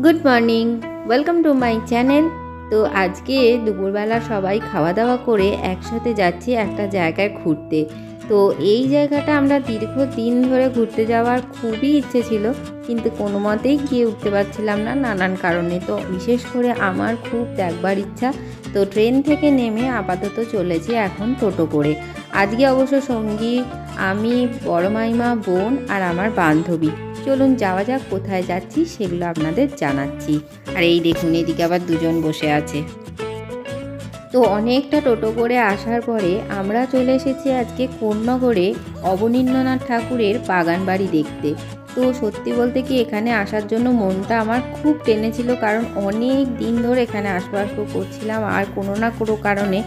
Good morning welcome to my channel তো আজকে দুপুরবেলা সবাই খাওয়া দাওয়া করে একসাথে যাচ্ছি একটা জায়গায় ঘুরতে। তো এই জায়গাটা আমরা দীর্ঘ দিন ধরে ঘুরতে যাওয়ার খুবই ইচ্ছে ছিল, কিন্তু কোনো মতেই গিয়ে উঠতে পারছিলাম না নানান কারণে। তো বিশেষ করে আমার খুব দেখবার ইচ্ছা, তো ট্রেন থেকে নেমে আপাতত চলেছি এখন টোটো করে। আজকে অবশ্য সঙ্গী আমি, বড় মাইমা, বোন আর আমার বান্ধবী। চলুন যাওয়া যাক, কোথায় যাচ্ছি সেগুলো আপনাদের জানাচ্ছি। আর এই দেখুন, এদিকে আবার দুজন বসে আছে। তো অনেকটা টোটো করে আসার পরে আমরা চলে এসেছি আজকে কোন্নগরে অবনীন্দ্রনাথ ঠাকুরের বাগান বাড়ি দেখতে। তো সত্যি বলতে কি, এখানে আসার জন্য মনটা আমার খুব টেনেছিল, কারণ অনেক দিন ধরে এখানে আসব আসব করছিলাম, আর কোনো না কোনো কারণে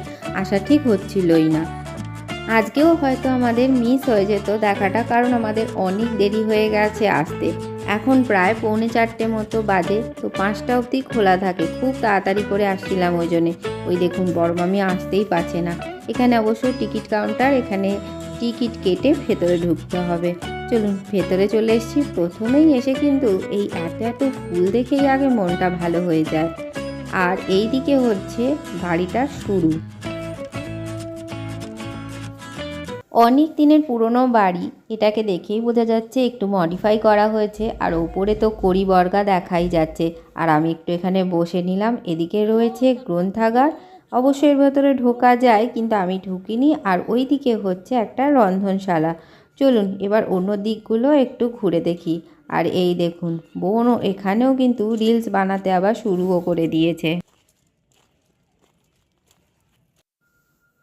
আসা ঠিক হচ্ছিলই না। আজকেও হয়তো আমাদের মিস হয়ে যেত দেখাটা, কারণ আমাদের অনেক দেরি হয়ে গেছে আসতে। এখন প্রায় পৌনে চারটে মতো বাজে, তো পাঁচটা অবধি খোলা থাকে। খুব তাড়াতাড়ি করে আসছিলাম ওই জন্যে ওই দেখুন, বড় মামি আসতেই পারছে না। এখানে অবশ্য টিকিট কাউন্টার, এখানে টিকিট কেটে ভেতরে ঢুকতে হবে। চলুন, ভেতরে চলে এসেছি। প্রথমেই এসে কিন্তু এই এত এত ফুল দেখেই আগে মনটা ভালো হয়ে যায়। আর এই দিকে হচ্ছে বাড়িটার শুরু। অনেক দিনের পুরনো বাড়ি, এটাকে দেখেই বোঝা যাচ্ছে একটু মডিফাই করা হয়েছে আর ওপরে তো কড়ি বর্গা দেখাই যাচ্ছে। আর আমি একটু এখানে বসে নিলাম, এদিকে রয়েছে গ্রন্থাগার। অবশ্যই এর ভেতরে ঢোকা যায়, কিন্তু আমি ঢুকিনি আর ওই দিকে হচ্ছে একটা রন্ধনশালা। চলুন, এবার অন্য দিকগুলো একটু ঘুরে দেখি। আর এই দেখুন, বোনও এখানেও কিন্তু রিলস বানাতে আবার শুরুও করে দিয়েছে।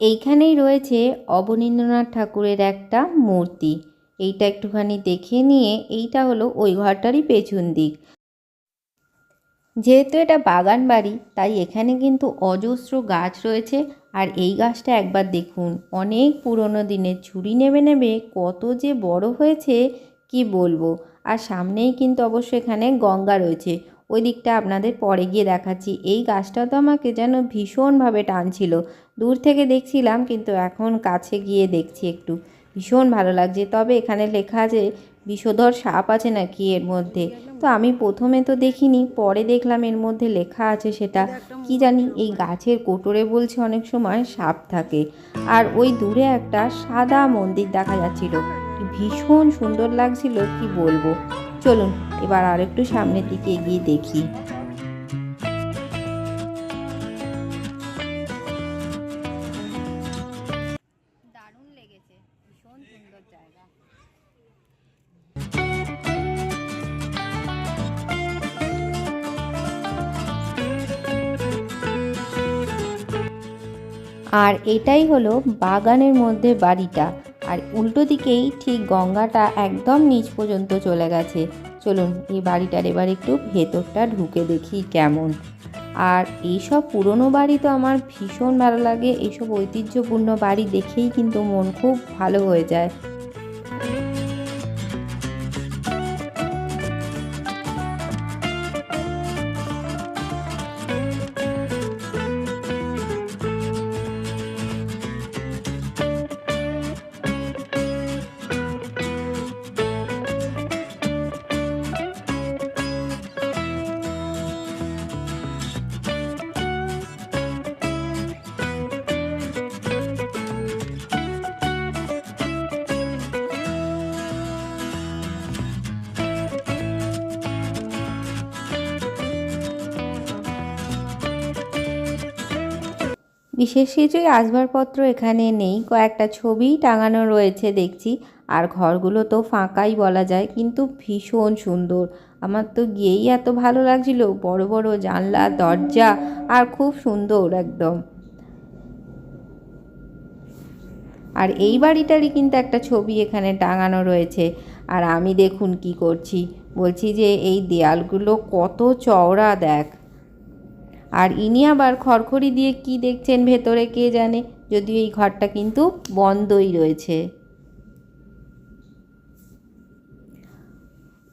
এইখানেই রয়েছে অবনীন্দ্রনাথ ঠাকুরের একটা মূর্তি। এইটা একটুখানি দেখে নিয়ে এইটা হলো ওই ঘরটারই পেছন দিক। যেহেতু এটা বাগান বাড়ি, তাই এখানে কিন্তু অজস্র গাছ রয়েছে। আর এই গাছটা একবার দেখুন, অনেক পুরনো দিনের ছুরি নেবে নেবে কত যে বড় হয়েছে, কি বলব? আর সামনেই কিন্তু অবশ্য এখানে গঙ্গা রয়েছে। ওই দিকটা আপনাদের পরে গিয়ে দেখাচ্ছি। এই গাছটা তো আমাকে যেন ভীষণভাবে টানছিল। দূর থেকে দেখছিলাম, কিন্তু এখন কাছে গিয়ে দেখছি একটু। ভীষণ ভালো লাগছে। তবে এখানে লেখা আছে বিষধর সাপ আছে নাকি এর মধ্যে? তো আমি প্রথমে তো দেখিনি, পরে দেখলাম এর মধ্যে লেখা আছে সেটা। কি জানি, এই গাছের কোটরে বলছে অনেক সময় সাপ থাকে। আর ওই দূরে একটা সাদা মন্দির দেখা যাচ্ছিল। ভীষণ সুন্দর লাগছিল, কি বলব? চলুন এবার আর একটু সামনের দিকে এগিয়ে দেখি। দারুণ লেগেছে ভীষণ সুন্দর জায়গা। আর এটাই হলো বাগানের মধ্যে বাড়িটা। আর উল্টো দিকেই ঠিক গঙ্গাটা একদম নিচ পর্যন্ত চলে গেছে। চলুন, এই বাড়িটার এবার একটু ভেতরটা ঢুকে দেখি কেমন। আর এইসব পুরনো বাড়ি তো আমার ভীষণ ভালো লাগে। এইসব ঐতিহ্যপূর্ণ বাড়ি দেখেই কিন্তু মন খুব ভালো হয়ে যায়। বিশেষ কিছুই আসবাবপত্র এখানে নেই। কয়েকটা ছবি টাঙানো রয়েছে দেখছি। আর ঘরগুলো তো ফাঁকাই বলা যায়, কিন্তু ভীষণ সুন্দর। আমার তো গিয়েই এত ভালো লাগছিল। বড় বড় জানলা, দরজা, আর খুব সুন্দর একদম। আর এই বাড়িটারই কিন্তু একটা ছবি এখানে টাঙানো রয়েছে। আর আমি দেখুন কি করছি। বলছি যে এই দেয়ালগুলো কত চওড়া, দেখ। আর ইনি আবার খড়খড়ি দিয়ে কি দেখছেন ভেতরে কে জানে? যদিও এই ঘরটা কিন্তু বন্ধই রয়েছে।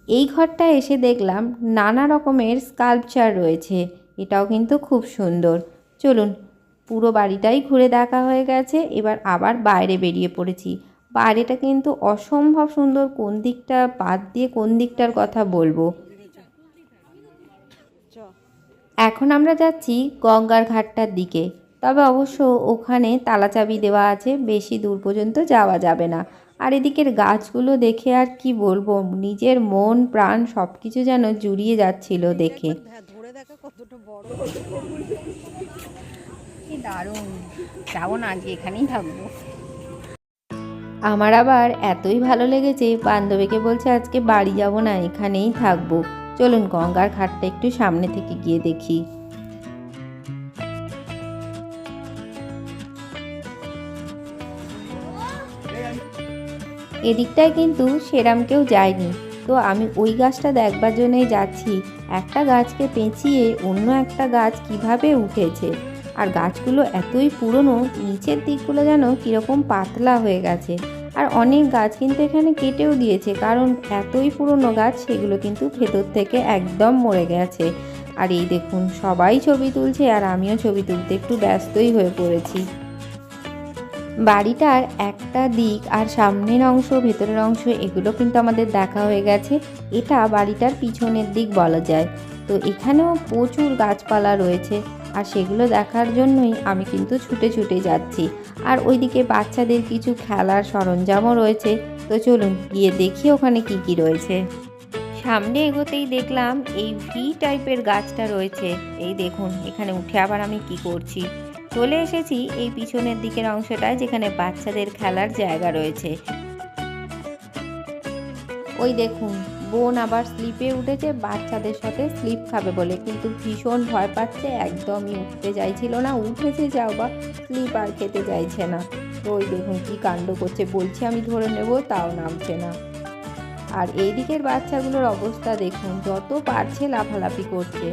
এই ঘরটা এসে দেখলাম নানা রকমের স্কাল্পচার রয়েছে। এটাও কিন্তু খুব সুন্দর। চলুন, পুরো বাড়িটাই ঘুরে দেখা হয়ে গেছে। এবার আবার বাইরে বেরিয়ে পড়েছি। বাইরেটা কিন্তু অসম্ভব সুন্দর। কোন দিকটা বাদ দিয়ে কোন দিকটার কথা বলব? এখন আমরা যাচ্ছি গঙ্গার ঘাটটার দিকে। তবে অবশ্য ওখানে তালাচাবি দেওয়া আছে বেশি দূর পর্যন্ত যাওয়া যাবে না। আর এদিকের গাছগুলো দেখে আর কি বলব নিজের মন প্রাণ সব কিছু যেন জুড়িয়ে যাচ্ছিল দেখে। দারুণ। যাব না আজকে এখানেই থাকব। আমার আবার এতই ভালো লেগেছে বান্ধবীকে বলছে আজকে বাড়ি যাব না এখানেই থাকব। চলুন গঙ্গার ঘাটটা একটু সামনে থেকে গিয়ে দেখি। এদিকটায় কিন্তু সেরাম কেউ যায়নি। তো আমি ওই গাছটা দেখবার জন্যই যাচ্ছি। একটা গাছকে পেঁচিয়ে অন্য একটা গাছ কীভাবে উঠেছে? আর গাছগুলো এতই পুরনো, নিচের দিকগুলো যেন কীরকম পাতলা হয়ে গেছে। আর অনেক গাছ কিন্তু এখানে কেটেও দিয়েছে, কারণ এতই পুরনো গাছ সেগুলো কিন্তু ভেতর থেকে একদম মরে গেছে। আর এই দেখুন, সবাই ছবি তুলছে আর আমিও ছবি তুলতে একটু ব্যস্তই হয়ে পড়েছি। বাড়িটার একটা দিক আর সামনের অংশ, ভেতরের অংশ, এগুলো কিন্তু আমাদের দেখা হয়ে গেছে। এটা বাড়িটার পিছনের দিক বলা যায়। তো এখানেও প্রচুর গাছপালা রয়েছে আর সেগুলো দেখার জন্যই আমি কিন্তু ছুটে ছুটে যাচ্ছি। আর ওইদিকে বাচ্চাদের কিছু খেলার সরঞ্জামও রয়েছে। তো চলুন গিয়ে দেখি ওখানে কি কি রয়েছে। সামনে এগোতেই দেখলাম এই ভি টাইপের গাছটা রয়েছে। এই দেখুন, এখানে উঠে আবার আমি কি করছি? চলে এসেছি এই পিছনের দিকের অংশটায় যেখানে বাচ্চাদের খেলার জায়গা রয়েছে। ওই দেখুন বোন আবার স্লিপে উঠেছে, বাচ্চাদের সাথে স্লিপ খাবে বলে। কিন্তু ভীষণ ভয় পাচ্ছে, একদমই উঠতে চাইছিল না, উঠেছে যাও বা স্লিপ আর খেতে চাইছে না। তো ওই দেখুন কি কাণ্ড করছে, বলছি আমি ধরে নেব, তাও নামছে না। আর এই দিকের বাচ্চাগুলোর অবস্থা দেখুন, যত পারছে লাফালাফি করছে।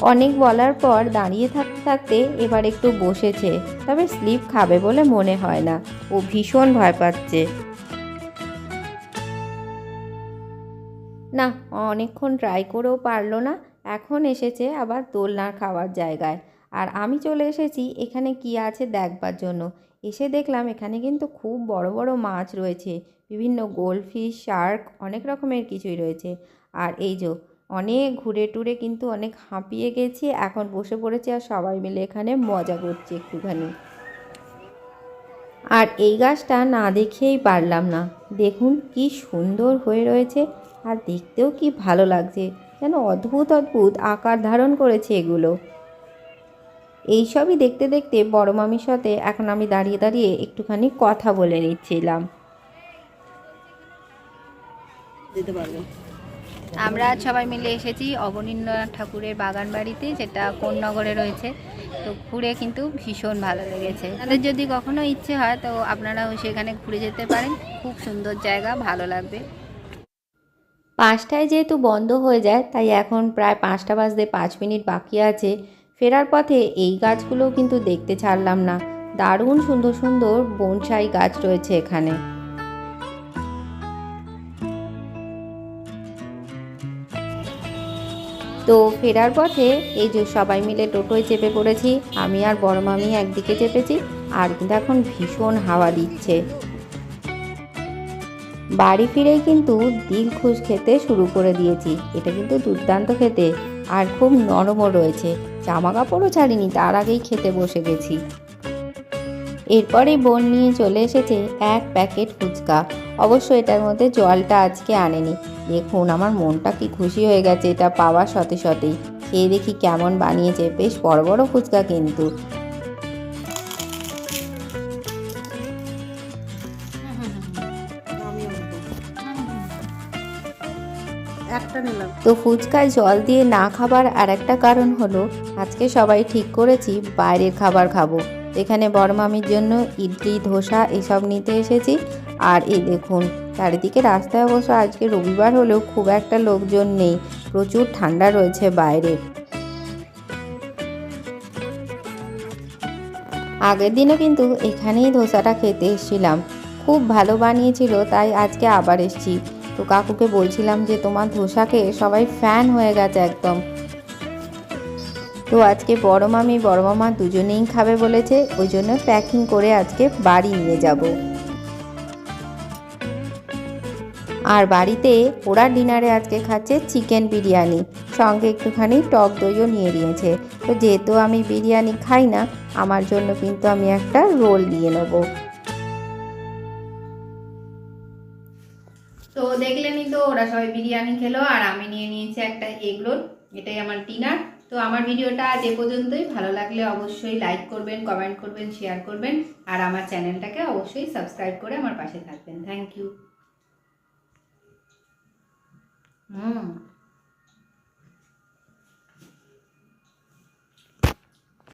অনেক বলার পর দাঁড়িয়ে থাকতে থাকতে এবার একটু বসেছে, তবে স্লিপ খাবে বলে মনে হয় না। ও ভীষণ ভয় পাচ্ছে। না, অনেকক্ষণ ট্রাই করেও পারল না। এখন এসেছে আবার দোলনার খাওয়ার জায়গায়। আর আমি চলে এসেছি, এখানে কি আছে দেখবার জন্য। এসে দেখলাম এখানে কিন্তু খুব বড় বড় মাছ রয়েছে। বিভিন্ন গোল্ডফিশ শার্ক, অনেক রকমের কিছুই রয়েছে। আর এই যে, অনেক ঘুরে টুরে কিন্তু অনেক হাঁপিয়ে গেছি, এখন বসে পড়েছি আর সবাই মিলে এখানে মজা করছি একটুখানি। আর এই গাছটা না দেখেই পারলাম না। দেখুন কি সুন্দর হয়ে রয়েছে। আর দেখতেও কি ভালো লাগছে যেন অদ্ভুত অদ্ভুত আকার ধারণ করেছে এগুলো। এইসবই দেখতে দেখতে বড় মামির সাথে এখন আমি দাঁড়িয়ে দাঁড়িয়ে একটুখানি কথা বলে নিচ্ছিলাম। দিতে পারব। আমরা সবাই মিলে এসেছি অবনীন্দ্রনাথ ঠাকুরের বাগান বাড়িতে যেটা কোন্নগরে রয়েছে। তো ঘুরে কিন্তু ভীষণ ভালো লেগেছে। তাদের যদি কখনো ইচ্ছে হয় তো আপনারাও সেখানে ঘুরে যেতে পারেন। খুব সুন্দর জায়গা ভালো লাগবে। পাঁচটায় যেহেতু বন্ধ হয়ে যায়, তাই এখন প্রায় পাঁচটা বাজতে পাঁচ মিনিট বাকি আছে। ফেরার পথে এই গাছগুলোও কিন্তু দেখতে ছাড়লাম না। দারুণ সুন্দর সুন্দর বনসাই গাছ রয়েছে এখানে। তো ফেরার পথে এই যে সবাই মিলে টোটোয় চেপে পড়েছি, আমি আর বড় মামি একদিকে চেপেছি, আর কিন্তু এখন ভীষণ হাওয়া দিচ্ছে। বাড়ি ফিরেই কিন্তু দিল খুশ খেতে শুরু করে দিয়েছি। এটা কিন্তু দুর্দান্ত খেতে। আর খুব নরমও রয়েছে। জামা কাপড়ও ছাড়িনি, তার আগেই খেতে বসে গেছি। এরপরেই বোন নিয়ে চলে এসেছে এক প্যাকেট ফুচকা। অবশ্য এটার মধ্যে জলটা আজকে আনেনি। দেখুন, আমার মনটা কি খুশি হয়ে গেছে এটা পাওয়ার সাথে সাথেই। খেয়ে দেখি কেমন বানিয়েছে। বেশ বড় বড় ফুচকা কিন্তু। তো ফুচকায় জল দিয়ে না খাবার আর একটা কারণ হলো, আজকে সবাই ঠিক করেছি বাইরের খাবার খাব। এখানে বড় মামির জন্য ইডলি, ধোসা এসব নিতে এসেছি। আর এই দেখুন, চারিদিকে রাস্তায় অবশ্য আজকে রবিবার হলেও খুব একটা লোকজন নেই, প্রচুর ঠান্ডা রয়েছে বাইরে আগের দিনও কিন্তু এখানেই ধোসাটা খেতে এসেছিলাম। খুব ভালো বানিয়েছিল, তাই আজকে আবার এসেছি। তো কাকুকে বলছিলাম যে তোমার ধোসাকে সবাই ফ্যান হয়ে গেছে একদম। তো আজকে বড় মামি, বড় মামা দুজনেই খাবে বলেছে, ওই জন্য প্যাকিং করে আজকে বাড়ি নিয়ে যাব। আর বাড়িতে ওরা ডিনারে আজকে খাচ্ছে চিকেন বিরিয়ানি, সঙ্গে একটুখানি টক দইও নিয়ে নিয়েছে। তো যেহেতু আমি বিরিয়ানি খাই না, আমার জন্য কিন্তু আমি একটা রোল নিয়ে নেব। ওরা সবাই বিরিয়ানি খেলো, আর আমি নিয়ে নিয়েছি একটা এগ রোল, এটাই আমার ডিনার তো আমার ভিডিওটা আজ এ পর্যন্তই। ভালো লাগলে অবশ্যই লাইক করবেন কমেন্ট করবেন শেয়ার করবেন, আর আমার চ্যানেলটাকে অবশ্যই সাবস্ক্রাইব করে আমার পাশে থাকবেন। Thank you hmm.